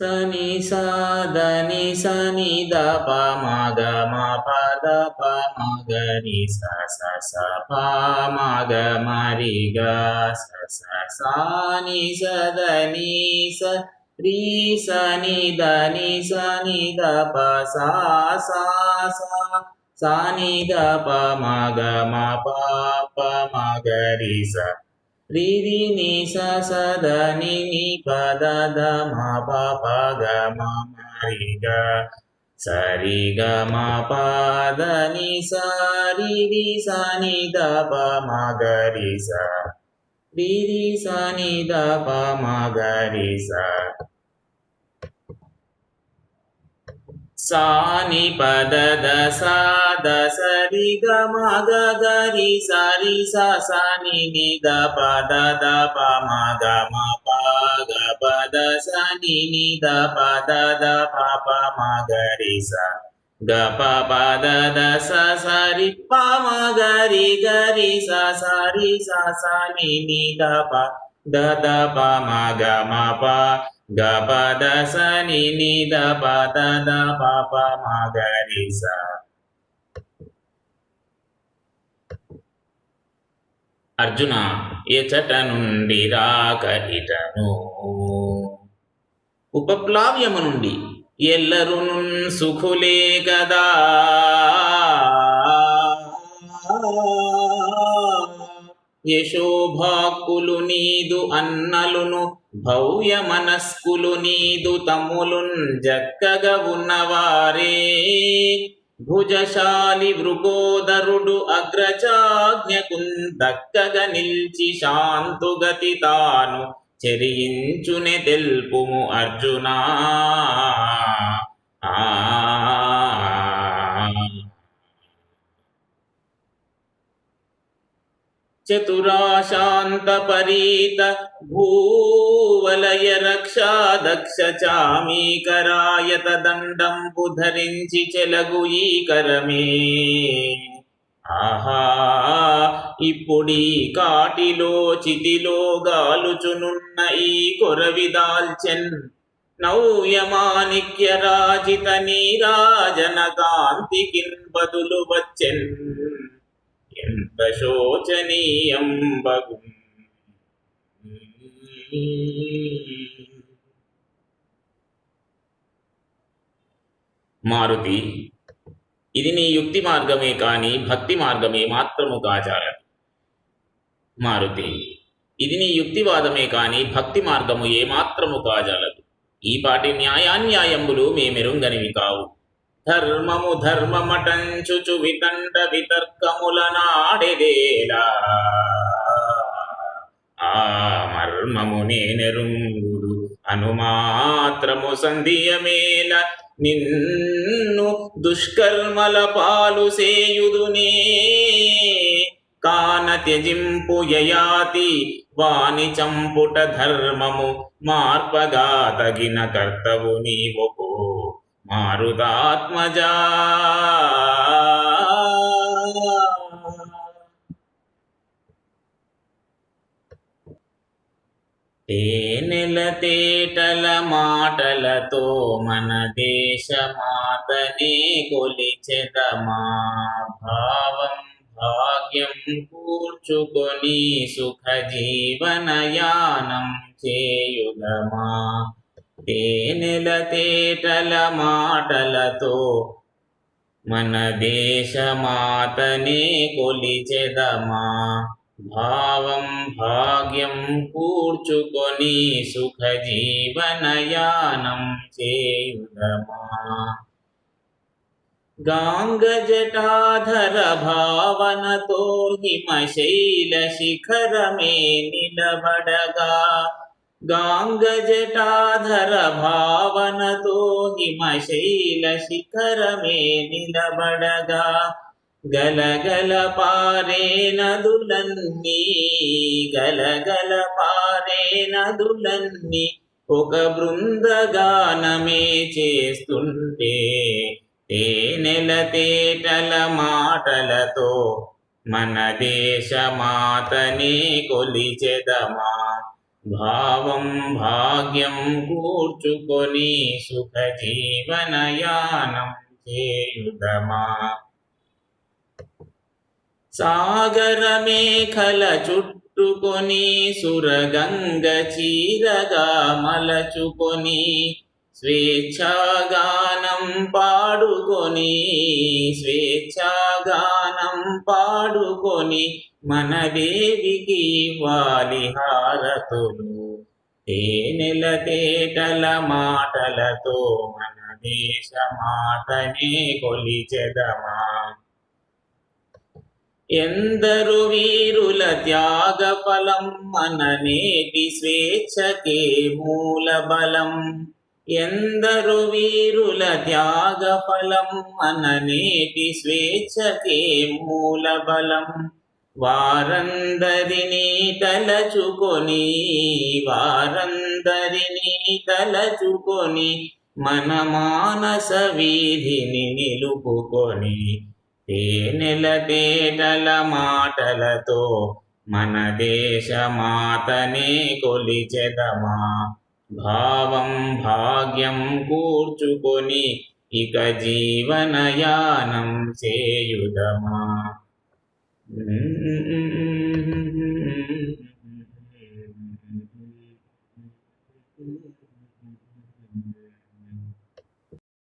సని సాదని సని ద ప మ గ మ ప ద ప మ గ రి స స స ప మ గ మ రి గ స స సా ని స ద ని స రి స ని ద ని స ని ద ప సా సా సా సా ని ద ప మ గ మ ప ప మ గ రి స రి రి సాని పద స దసరి గమగ గరి సరి సని ద ని గ పద ద ప మ గ మ ప గ పద సని స ని ద ప ద ప ప మ గరి స గ ప ప ద స సరి ప మ గరి గరి స సరి సని స ని ద ప ద ద ప మ గ మ ప గపద సని నిద పద ని ని ద ప ద స అర్జున ఎచట నుండి రాక ఇటను ఉపప్లావ్యము నుండి ఎల్లరును సుఖులే గదా యశోభాకులు నీదు అన్నలును భవ్య మనస్కులు నీదు తమ్ములున్ జక్కగా ఉన్నవారే. భుజశాలి వృగోదరుడు అగ్రజాజ్ఞకున్ దక్కగా నిల్చి శాంతుగతి తాను చెరించునే తెల్పుము అర్జునా ఆ చతురాశాంతపరీత భూవలయ రక్షా దక్ష చామీకరాయత చెలగు ఆహా ఇప్పుడీ కాటిలో చితిలో గాలుచునున్న ఈ కొరవిదాల్చెన్ నవ్యమాణిక్య రాజిత నీరాజన కాంతికిన్ బదులు వచ్చెన్ ఎంత శోచనీయం బగు. మారుతి ఇది నీ యుక్తి మార్గమే కాని భక్తి మార్గమే మాత్రము కాజాలదు మారుతి ఇది నీ యుక్తివాదమే కాని భక్తి మార్గము ఏమాత్రము కాజాలదు ఈ పాటి న్యాయాన్యాయములు మేమెరుంగనివి కావు. ధర్మము ధర్మమటంచుచు వితండ వితర్కముల నాడెదేలా ఆ మర్మము నేనెరుంగుదు అనుమాత్రము సంధియమేల నిన్ను దుష్కర్మల పాలు సేయుదునే కాన త్యజింపు యయాతి వాణి చంపుట ధర్మము మార్పగా తగిన కర్తవు నీవొకో. మారుదాత్మజా తేనెల తేటల మాటలతో మన దేశ దేశమాతనే కొలిచెదమా భావం భాగ్యం కూర్చుకొని సుఖ జీవనయానం చేయుదమా. తేనెల తేటల మాటలతో మన దేశమాతనే కొలిచెదమా? భావం భాగ్యం కూర్చుకొని సుఖజీవనయానం చేయుదమా? గాంగజటాధర భావనతో హిమశైల శిఖరమే నిలబడగా గాంగజటాధర భావనతో హిమశైల శిఖరమే నిలబడగా గలగల పారే నదులన్నీ గలగల పారే నదులన్నీ ఒక బృందగానమే చేస్తుంటే తేనెల తేటల మాటలతో మన దేశమాతనే కొలిచెదమా భావం భాగ్యం కూర్చుకొని సుఖ జీవనయానం చేయుదమా సాగర మేఖల చుట్టుకొని సురగంగ చీరగా మలచుకొని స్వేచ్ఛాగానం పాడుకొని స్వేచ్ఛాగానం పాడుకొని మన దేవికి వాలి హారతులు తేనెల తేటల మాటలతో మన దేశ మాతనే కొలిచెదమా? ఎందరు వీరుల త్యాగ ఫలం మన నేటి స్వేచ్ఛకే మూల బలం ఎందరు వీరుల త్యాగ ఫలం మన నేటి స్వేచ్ఛకే మూల బలం వారందరినీ తలచుకొని వారందరినీ తలచుకొని మన మానస వీధిని నిలుపుకొని తేనెల తేటల మాటలతో మన దేశ మాతనే కొలిచెదమా? భావం భాగ్యం కూర్చుకొని ఇక జీవనయానం చేయుదమా?